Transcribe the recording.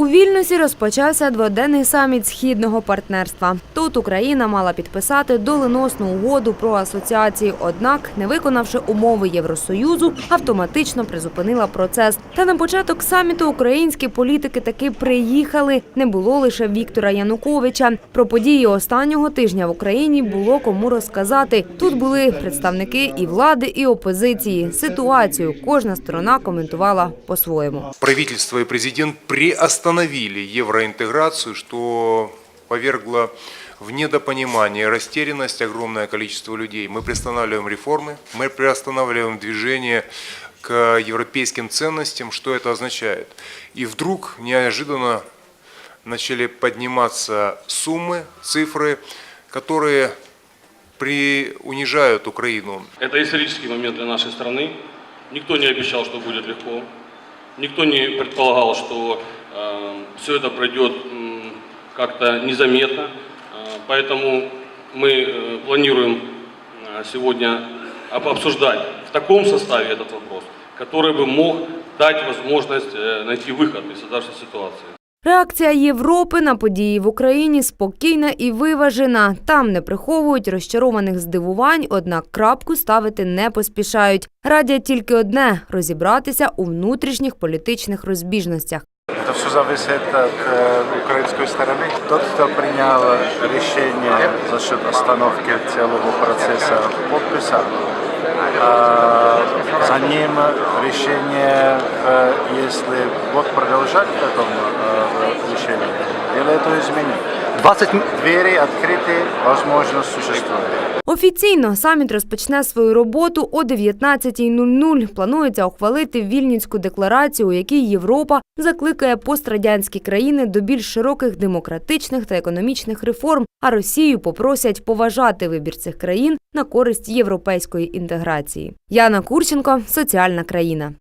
У Вільнюсі розпочався дводенний саміт східного партнерства. Тут Україна мала підписати доленосну угоду про асоціації, однак, не виконавши умови Євросоюзу, автоматично призупинила процес. Та на початок саміту українські політики таки приїхали. Не було лише Віктора Януковича. Про події останнього тижня в Україні було кому розказати. Тут були представники і влади, і опозиції. Ситуацію кожна сторона коментувала по-своєму. правительство и президент приостановили евроинтеграцию, что повергло в недопонимание растерянность огромное количество людей. Мы приостанавливаем реформы, мы приостанавливаем движение к европейским ценностям. Что это означает? И вдруг неожиданно начали подниматься суммы, цифры, которые при... унижают Украину. Это исторический момент для нашей страны. Никто не обещал, что будет легко. Никто не предполагал, что все это пройдет м, как-то незаметно. Э, поэтому мы э, планируем э, сегодня об- обсуждать в таком составе этот вопрос, который бы мог дать возможность э, найти выход из создавшейся ситуации. Реакція Європи на події в Україні спокійна і виважена. Там не приховують розчарованих здивувань, однак крапку ставити не поспішають. Радять тільки одне розібратися у внутрішніх політичних розбіжностях. Это все зависит от э, украинской стороны. Тот, кто принял решение за счет остановки целого процесса подписа, э, за ним решение, э, если вот продолжать в таком э, решении, или это изменить. 20 Двери открыты, возможность существует. Офіційно саміт розпочне свою роботу о 19.00. Планується ухвалити Вільнюську декларацію, у якій Європа закликає пострадянські країни до більш широких демократичних та економічних реформ, а Росію попросять поважати вибір цих країн на користь європейської інтеграції. Яна Курченко, соціальна країна.